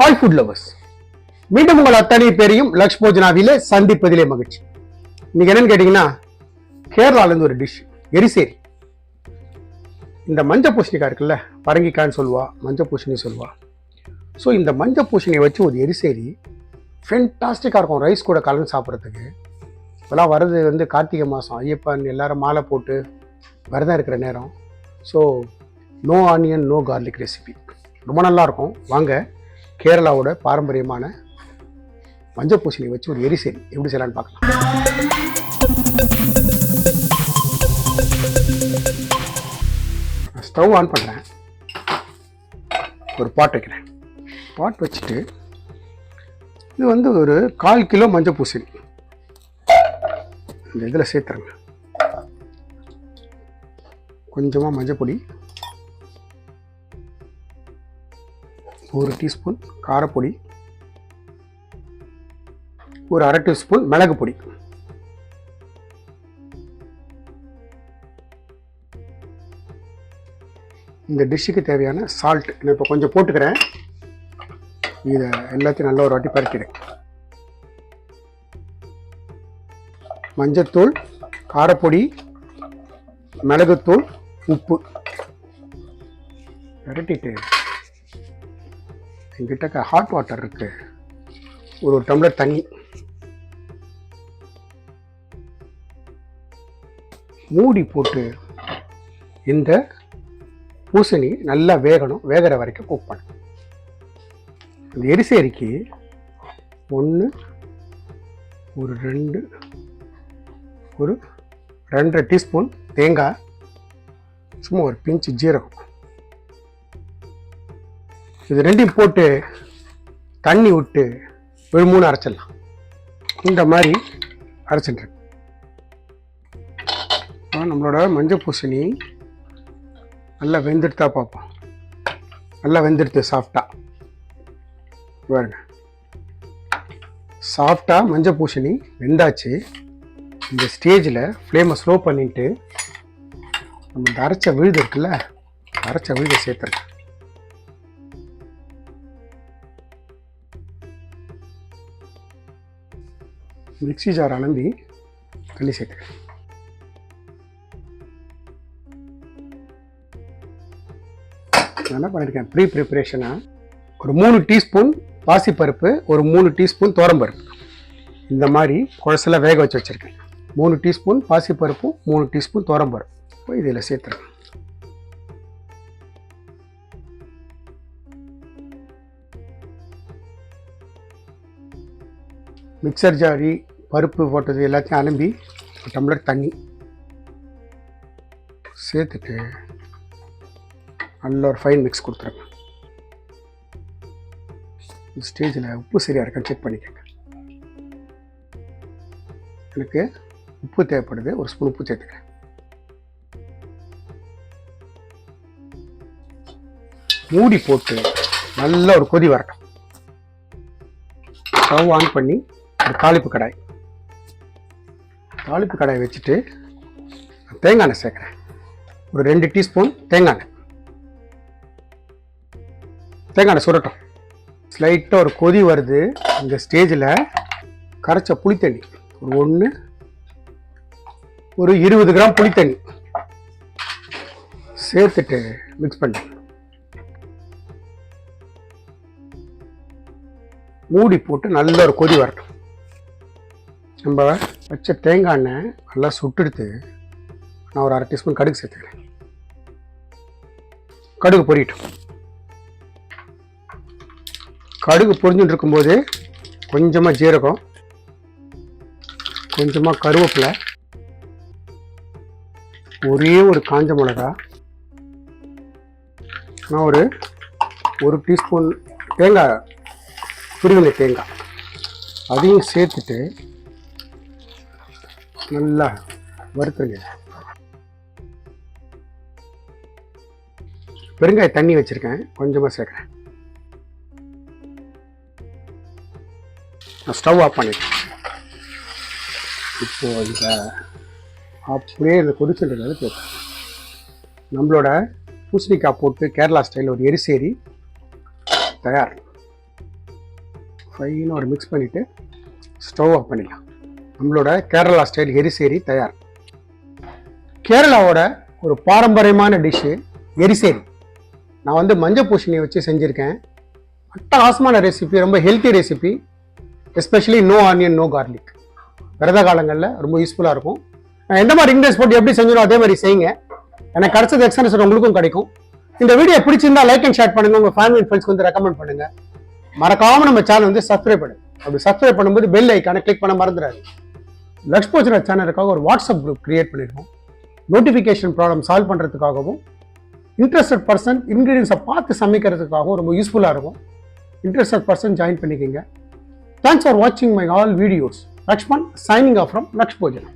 Hi food lovers மீண்டும் உங்கள் அத்தனை பேரையும் லக்ஷ் போஜனாவிலே சந்திப்பதிலே மகிழ்ச்சி. இன்னைக்கு என்னன்னு கேட்டிங்கன்னா கேரளாலேருந்து ஒரு டிஷ் எரிசேரி. இந்த மஞ்சள் பூசணிக்காய் இருக்குல்ல பரங்கிக்காய்ன்னு சொல்லுவா மஞ்சள் பூசணி சொல்லுவா. ஸோ இந்த மஞ்சள் பூசணியை வச்சு ஒரு எரிசேரி ஃபென்டாஸ்டிக்காக இருக்கும். ரைஸ் கூட கலந்து சாப்பிட்றதுக்கு. இப்போலாம் வர்றது வந்து கார்த்திகை மாதம். ஐயப்பன் எல்லாரும் மாலை போட்டு விரதம் இருக்கிற நேரம். So no onion no garlic recipe ரொம்ப நல்லா இருக்கும். வாங்க கேரளாவோட பாரம்பரியமான மஞ்சள் பூசணியை வச்சு ஒரு எரிசேரி எப்படி செய்யலாம்னு பார்க்கலாம். ஸ்டவ் ஆன் பண்ணுறேன் ஒரு பாட் வைக்கிறேன். பாட் வச்சுட்டு இது வந்து ஒரு கால் கிலோ மஞ்சள் பூசணி. இந்த இதில் சேர்த்துருங்க. கொஞ்சமாக மஞ்சள் பொடி. ஒரு டீஸ்பூன் காரப்பொடி ஒரு அரை டீஸ்பூன் மிளகு பொடி. இந்த டிஷ்ஷுக்கு தேவையான சால்ட் நான் இப்போ கொஞ்சம் போட்டுக்கிறேன். இதை எல்லாத்தையும் நல்லா ஒரு வாட்டி பரட்டிடுங்க மஞ்சத்தூள் காரப்பொடி மிளகுத்தூள் உப்பு. விரட்டிட்டு என்கிட்ட ஹாட் வாட்டர் இருக்கு. ஒரு டம்ளர் தண்ணி. மூடி போட்டு இந்த பூசணி நல்லா வேகணும். வேகிற வரைக்கும் குக் பண்ணணும். இந்த எரிசேரிக்கு ஒன்று ஒரு ரெண்டு ஒரு ரெண்டரை டீஸ்பூன் தேங்காய் சும்மா ஒரு பிஞ்சு ஜீரகம். இது ரெண்டையும் போட்டு தண்ணி விட்டு ஒரு மூணு அரைச்சிடலாம். இந்த மாதிரி அரைச்சிட்டுருக்கு நம்மளோட மஞ்சள் பூசணி நல்லா வெந்துடுத்தா பார்ப்போம். நல்லா வெந்துடுத்து சாஃப்டா. பாருங்க. சாஃப்டா மஞ்சள் பூசணி வெந்தாச்சு. இந்த ஸ்டேஜில் ஃப்ளேமை ஸ்லோ பண்ணிட்டு நம்ம இந்த அரைச்ச விழுது இருக்குல்ல அரைச்ச விழுதை சேர்த்துருக்கேன் மிக்ஸி ஜார் அலம்பி தண்ணி சேர்த்துக்கிறேன் நான் என்ன பண்ணியிருக்கேன்? ப்ரீ ப்ரிப்பரேஷனாக ஒரு மூணு டீஸ்பூன் பாசிப்பருப்பு ஒரு மூணு டீஸ்பூன் பருப்பு இந்த மாதிரி குழசில் வேக வச்சு வச்சுருக்கேன். மூணு டீஸ்பூன் பாசிப்பருப்பும் மூணு டீஸ்பூன் பருப்பு இதில் சேர்த்துருக்கேன் மிக்சர் ஜாரி பருப்பு போட்டது எல்லாத்தையும் அலம்பி ஒரு டம்ளர் தண்ணி சேர்த்துட்டு நல்ல ஒரு ஃபைன் மிக்ஸ் கொடுத்துருங்க. இந்த ஸ்டேஜில் உப்பு சரியாக இருக்கான்னு செக் பண்ணிக்கோங்க. எனக்கு உப்பு தேவைப்படுது ஒரு ஸ்பூன் உப்பு சேர்த்துக்கிறேன். மூடி போட்டு நல்ல ஒரு கொதி வரட்டும். ஸ்டவ் ஆன் பண்ணி ஒரு தாளிப்பு கடாய். தாளிப்பு கடாயை வச்சுட்டு தேங்காய் எண்ணெய் சேர்க்குறேன். ஒரு ரெண்டு டீஸ்பூன் தேங்காய் எண்ணெய் தேங்காய் எண்ணெய் சுரட்டும். ஸ்லைட்டாக ஒரு கொதி வருது. இந்த ஸ்டேஜில் கரைச்ச புளித்தண்ணி. ஒரு ஒன்று ஒரு இருபது கிராம் புளித்தண்ணி. சேர்த்துட்டு மிக்ஸ் பண்ணி. மூடி போட்டு நல்ல ஒரு கொதி வரட்டும். நம்ம வச்ச தேங்காய் எண்ணெய் நல்லா சுட்டெடுத்து நான் ஒரு அரை டீஸ்பூன் கடுகு சேர்த்துக்கிறேன். கடுகு பொரியட்டும். கடுகு பொரிஞ்சுட்டு இருக்கும்போது கொஞ்சமாக ஜீரகம் கொஞ்சமாக கருவேப்பிலை ஒரே ஒரு காஞ்ச மிளகா நான் ஒரு ஒரு டீஸ்பூன் தேங்காய் துருவின தேங்காய் அதையும் சேர்த்துட்டு நல்லா வறுத்துருங்க. பெருங்காய தண்ணி வச்சுருக்கேன். கொஞ்சமாக சேர்க்குறேன். நான் ஸ்டவ் ஆஃப் பண்ணிட்டேன். இப்போ இந்த அப்படியே இந்த கொதிச்சுன்றது கேட்பேன் நம்மளோட பூசணிக்காய் போட்டு கேரளா ஸ்டைல் ஒரு எரிசேரி தயார். ஃபைனாக ஒரு மிக்ஸ் பண்ணிவிட்டு ஸ்டவ் ஆஃப் பண்ணிடலாம். நம்மளோட கேரளா ஸ்டைல் எரிசேரி தயார். கேரளாவோட ஒரு பாரம்பரியமான டிஷ்ஷு எரிசேரி. நான் வந்து மஞ்சள் பூசணியை வச்சு செஞ்சுருக்கேன். அட்டகாசமான ரெசிபி ரொம்ப healthy recipe especially no onion no garlic விரத காலங்களில் ரொம்ப யூஸ்ஃபுல்லாக இருக்கும். நான் எந்த மாதிரி இன்க்ரீஸ் போட்டு எப்படி செஞ்சனோ அதே மாதிரி செய்யுங்க. எனக்கு கிடச்சது எக்ஸ்பீரியன்ஸ் உங்களுக்கும் கிடைக்கும். இந்த வீடியோ பிடிச்சிருந்தா லைக் அண்ட் ஷேர் பண்ணுங்க. உங்க ஃபேமிலி ஃப்ரெண்ட்ஸ்க்கு வந்து ரெக்கமெண்ட் பண்ணுங்க. மறக்காம நம்ம சேனல் வந்து சப்ஸ்கிரைப் பண்ணுங்க அப்படி சப்ஸ்கிரைப் பண்ணும்போது பெல் ஐக்கானை கிளிக் பண்ண மறந்துடாது லக்ஷ்போஜன சேனலுக்காக ஒரு வாட்ஸ்அப் குரூப் கிரியேட் பண்ணியிருக்கோம் நோட்டிஃபிகேஷன் ப்ராப்ளம் சால்வ் பண்ணுறதுக்காகவும் இன்ட்ரெஸ்டட் பர்சன் இன்க்ரீடியன்ஸை பார்த்து சமைக்கிறதுக்காகவும் ரொம்ப யூஸ்ஃபுல்லாக இருக்கும். இன்ட்ரெஸ்டட் பர்சன் ஜாயின் பண்ணிக்கோங்க. தேங்க்ஸ் ஃபார் வாட்சிங் my all videos Lakshman signing off from Lakshbhojanam